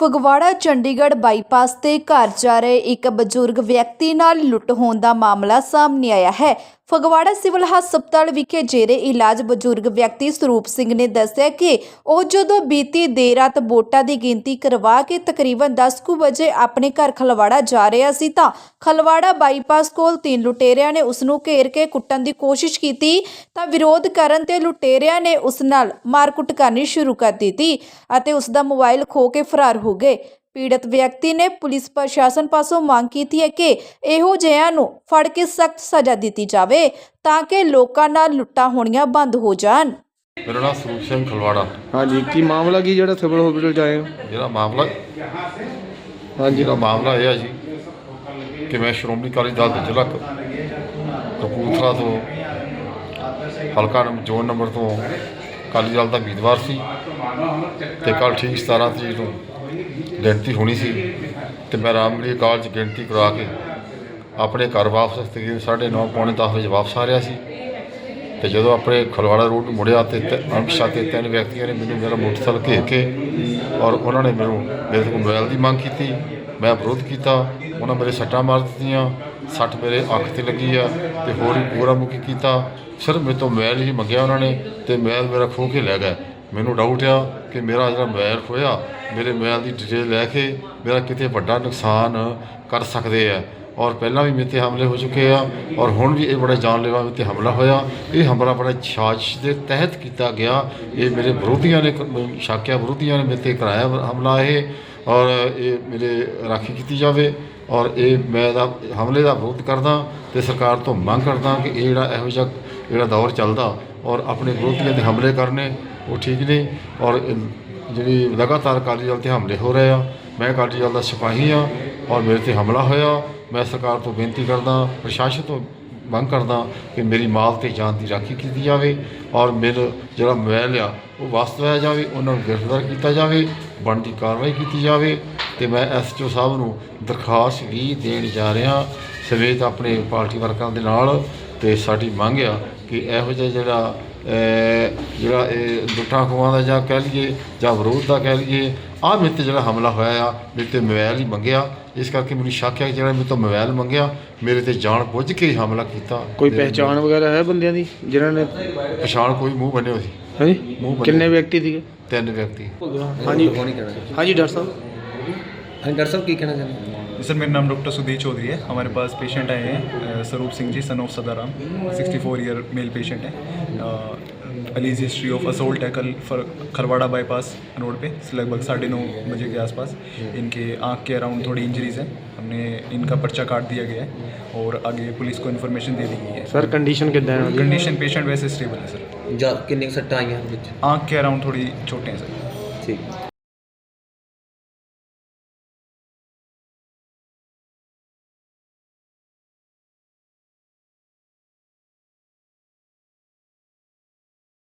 Phagwara, Chandigarh bypass ਤੇ ਘਰ ਜਾ ਰਹੇ ਇੱਕ ਬਜ਼ੁਰਗ ਵਿਅਕਤੀ ਨਾਲ ਲੁੱਟ ਹੋਣ ਦਾ ਮਾਮਲਾ ਸਾਹਮਣੇ ਆਇਆ ਹੈ। ਫਗਵਾੜਾ ਸਿਵਲ ਹਸਪਤਾਲ ਵਿਖੇ ਜੇਰੇ ਇਲਾਜ ਬਜ਼ੁਰਗ ਵਿਅਕਤੀ ਸਰੂਪ ਸਿੰਘ ਨੇ ਦੱਸਿਆ ਕਿ ਉਹ ਜਦੋਂ ਬੀਤੀ ਦੇਰ ਰਾਤ ਵੋਟਾਂ ਦੀ ਗਿਣਤੀ ਕਰਵਾ ਕੇ ਤਕਰੀਬਨ 10 ਕੁ ਵਜੇ ਆਪਣੇ ਘਰ ਖਲਵਾੜਾ ਜਾ ਰਿਹਾ ਸੀ ਤਾਂ ਖਲਵਾੜਾ ਬਾਈਪਾਸ ਕੋਲ ਤਿੰਨ ਲੁਟੇਰਿਆਂ ਨੇ ਉਸ ਨੂੰ ਘੇਰ ਕੇ ਕੁੱਟਣ ਦੀ ਕੋਸ਼ਿਸ਼ ਕੀਤੀ ਤਾਂ ਵਿਰੋਧ ਕਰਨ ਤੇ ਲੁਟੇਰਿਆਂ ਨੇ ਉਸ ਨਾਲ ਮਾਰਕੁੱਟ ਕਰਨੀ ਸ਼ੁਰੂ ਕਰ ਦਿੱਤੀ ਅਤੇ ਉਸ ਦਾ ਮੋਬਾਈਲ ਖੋ ਕੇ ਫਰਾਰ ਹੋ ਗਏ। ਪੀੜਤ ਵਿਅਕਤੀ ਨੇ ਪੁਲਿਸ ਪ੍ਰਸ਼ਾਸਨ ਪਾਸੋਂ ਮੰਗ ਕੀਤੀ ਹੈ ਕਿ ਇਹੋ ਜਿਹਿਆਂ ਨੂੰ ਫੜ ਕੇ ਸਖਤ ਸਜ਼ਾ ਦਿੱਤੀ ਜਾਵੇ ਤਾਂ ਕਿ ਲੋਕਾਂ ਨਾਲ ਲੁੱਟਾਂ ਹੋਣੀਆਂ ਬੰਦ ਹੋ ਜਾਣ। ਮੇਰਾ ਨਾਮ ਸਰੂਪ ਸਿੰਘ ਖਲਵਾੜਾ। ਹਾਂਜੀ ਕੀ ਮਾਮਲਾ ਕੀ ਜਿਹੜਾ ਸਿਵਲ ਹਸਪੀਟਲ ਚ ਆਏ ਹੋ? ਜਿਹੜਾ ਮਾਮਲਾ ਹਾਂਜੀ। ਜਿਹੜਾ ਮਾਮਲਾ ਇਹ ਹੈ ਜੀ ਕਿ ਮੈਂ ਸ਼੍ਰੋਮਣੀ ਅਕਾਲੀ ਦਲ ਦੇ ਜ਼ਿਲ੍ਹਾ ਕਪੂਰਥਲਾ ਤੋਂ ਹਲਕਾ ਨੰਬਰ ਜ਼ੋਨ ਨੰਬਰ ਤੋਂ ਅਕਾਲੀ ਦਲ ਦਾ ਉਮੀਦਵਾਰ ਸੀ ਤੇ ਕੱਲ ਠੀਕ 17 ਤਰੀਕ ਨੂੰ ਗਿਣਤੀ ਹੋਣੀ ਸੀ ਤੇ ਮੈਂ ਰਾਮਗੜੀ ਕਾਲਜ ਗਿਣਤੀ ਕਰਾ ਕੇ ਆਪਣੇ ਘਰ ਵਾਪਸ ਤਕਰੀਬਨ 9:30 ਪੌਣੇ 10 ਵਜੇ ਵਾਪਸ ਆ ਰਿਹਾ ਸੀ। ਤੇ ਜਦੋਂ ਆਪਣੇ ਖਲਵਾੜਾ ਰੋਡ ਨੂੰ ਮੁੜਿਆ ਤੇ ਅਣਪਛਾਤੇ ਤਿੰਨ ਵਿਅਕਤੀਆਂ ਨੇ ਮੈਨੂੰ ਮੇਰਾ ਮੋਟਰਸਾਈਕਲ ਘੇਰ ਕੇ ਔਰ ਉਹਨਾਂ ਨੇ ਮੈਨੂੰ ਮੇਰੇ ਤੋਂ ਮੋਬਾਈਲ ਦੀ ਮੰਗ ਕੀਤੀ। ਮੈਂ ਵਿਰੋਧ ਕੀਤਾ। ਉਹਨਾਂ ਮੇਰੇ ਸੱਟਾਂ ਮਾਰ ਦਿੱਤੀਆਂ। ਸੱਟ ਮੇਰੇ ਅੱਖ ਤੇ ਲੱਗੀ ਆ ਤੇ ਹੋਰ ਵੀ ਪੂਰਾ ਮੁਕੀ ਕੀਤਾ। ਸਿਰਫ ਮੇਰੇ ਤੋਂ ਮੋਬਾਈਲ ਹੀ ਮੰਗਿਆ ਉਹਨਾਂ ਨੇ ਤੇ ਮੋਬਾਈਲ ਮੇਰਾ ਖੋਹ ਕੇ ਲੈ ਗਏ। ਮੈਨੂੰ ਡਾਊਟ ਆ ਕਿ ਮੇਰਾ ਜਿਹੜਾ ਮੋਬਾਈਲ ਖੋਇਆ ਮੇਰੇ ਮੋਬਾਈਲ ਦੀ ਡਿਟੇਲ ਲੈ ਕੇ ਮੇਰਾ ਕਿਤੇ ਵੱਡਾ ਨੁਕਸਾਨ ਕਰ ਸਕਦੇ ਆ। ਔਰ ਪਹਿਲਾਂ ਵੀ ਮੇਰੇ ਤੇ ਹਮਲੇ ਹੋ ਚੁੱਕੇ ਆ, ਔਰ ਹੁਣ ਵੀ ਇਹ ਬੜਾ ਜਾਨਲੇਵਾ ਮੇਰੇ ਤੇ ਹਮਲਾ ਹੋਇਆ। ਇਹ ਹਮਲਾ ਬੜਾ ਸਾਜ਼ਿਸ਼ ਦੇ ਤਹਿਤ ਕੀਤਾ ਗਿਆ। ਇਹ ਮੇਰੇ ਵਿਰੋਧੀਆਂ ਨੇ ਸ਼ਾਕਿਆ ਵਿਰੋਧੀਆਂ ਨੇ ਮੇਰੇ ਤੇ ਕਰਾਇਆ ਹਮਲਾ ਇਹ, ਔਰ ਇਹ ਮੇਰੇ ਰਾਖੀ ਕੀਤੀ ਜਾਵੇ। ਔਰ ਇਹ ਮੈਂ ਦਾ ਹਮਲੇ ਦਾ ਵਿਰੋਧ ਕਰਦਾ ਤੇ ਸਰਕਾਰ ਤੋਂ ਮੰਗ ਕਰਦਾ ਕਿ ਇਹ ਜਿਹੜਾ ਇਹੋ ਜਿਹਾ, ਜਿਹੜਾ ਦੌਰ ਚੱਲਦਾ ਔਰ ਆਪਣੇ ਵਿਰੋਧੀਆਂ ਦੇ ਹਮਲੇ ਕਰਨੇ ਉਹ ਠੀਕ ਨੇ ਔਰ ਜਿਹੜੀ ਲਗਾਤਾਰ ਅਕਾਲੀ ਦਲ ਤੇ ਹਮਲੇ ਹੋ ਰਹੇ ਆ, ਮੈਂ ਅਕਾਲੀ ਦਲ ਦਾ ਸਿਪਾਹੀ ਆ ਔਰ ਮੇਰੇ ਤੇ ਹਮਲਾ ਹੋਇਆ, ਮੈਂ ਸਰਕਾਰ ਤੋਂ ਬੇਨਤੀ ਕਰਦਾ, ਪ੍ਰਸ਼ਾਸਨ ਤੋਂ ਮੰਗ ਕਰਦਾ ਕਿ ਮੇਰੀ ਮਾਲ ਤੇ ਜਾਨ ਦੀ ਰਾਖੀ ਕੀਤੀ ਜਾਵੇ ਔਰ ਮੇਰਾ ਜਿਹੜਾ ਮੋਬਾਈਲ ਆ, ਉਹ ਵਾਪਸ ਦਿਵਾਇਆ ਜਾਵੇ, ਉਹਨਾਂ ਨੂੰ ਗ੍ਰਿਫਤਾਰ ਕੀਤਾ ਜਾਵੇ, ਬਣਦੀ ਕਾਰਵਾਈ ਕੀਤੀ ਜਾਵੇ ਤੇ ਮੈਂ ਐਸਟੀਓ ਸਾਹਿਬ ਨੂੰ ਦਰਖਾਸਤ ਵੀ ਦੇਣ ਜਾ ਰਿਹਾ, ਸਮੇਤ ਆਪਣੇ ਪਾਰਟੀ ਵਰਕਰਾਂ ਦੇ ਨਾਲ ਤੇ ਸਾਡੀ ਮੰਗ ਆ ਕਿ ਇਹੋ ਜਿਹਾ ਜਿਹੜਾ ਜਿਹੜਾ ਇਹ ਲੁੱਟਾਂ ਖੋਹਾਂ ਦਾ ਜਾਂ ਕਹਿ ਲਈਏ ਜਾਂ ਵਿਰੋਧ ਦਾ ਕਹਿ ਲਈਏ ਆਹ ਮੇਰੇ ਤੇ ਜਿਹੜਾ ਹਮਲਾ ਹੋਇਆ ਆ ਮੇਰੇ ਤੇ ਮੋਬਾਈਲ ਹੀ ਮੰਗਿਆ। ਇਸ ਕਰਕੇ ਮੈਨੂੰ ਸ਼ੱਕ ਹੈ ਕਿ ਜਿਹੜਾ ਮੇਰੇ ਤੋਂ ਮੋਬਾਈਲ ਮੰਗਿਆ ਮੇਰੇ ਤੇ ਜਾਣ ਬੁੱਝ ਕੇ ਹੀ ਹਮਲਾ ਕੀਤਾ। ਕੋਈ ਪਹਿਚਾਣ ਵਗੈਰਾ ਹੈ ਬੰਦਿਆਂ ਦੀ ਜਿਨ੍ਹਾਂ ਨੇ ਪਛਾਣ ਕੋਈ ਮੂੰਹ ਬੰਨੇ ਹੋਏ ਸੀ। ਹਾਂਜੀ? ਮੂੰਹ ਬੰਨੇ। ਕਿੰਨੇ ਵਿਅਕਤੀ ਸੀਗੇ? ਤਿੰਨ ਵਿਅਕਤੀ। ਹਾਂਜੀ। ਹਾਂਜੀ ਡਾਕਟਰ ਸਾਹਿਬ। ਹਾਂ ਡਾਕਟਰ ਸਾਹਿਬ ਕੀ ਕਹਿਣਾ ਚਾਹੁੰਦੇ जी सर मेरा नाम डॉक्टर सुधीर चौधरी है। हमारे पास पेशेंट आए हैं Swaroop Singh ji son of Sadaram 64 year male patient है। अलीज हिस्ट्री ऑफ़ असोल्ट है कल खरवाड़ा बाईपास रोड पे लगभग साढ़े नौ बजे के आसपास। इनके आँख के अराउंड थोड़ी इंजरीज हैं। हमने इनका पर्चा काट दिया गया है और आगे पुलिस को इन्फॉर्मेशन दे दी गई है। सर कंडीशन कितना है? कंडीशन पेशेंट वैसे स्टेबल है सर कितनी सट्टा आई है आँख के अराउंड थोड़ी छोटे हैं सर ठीक।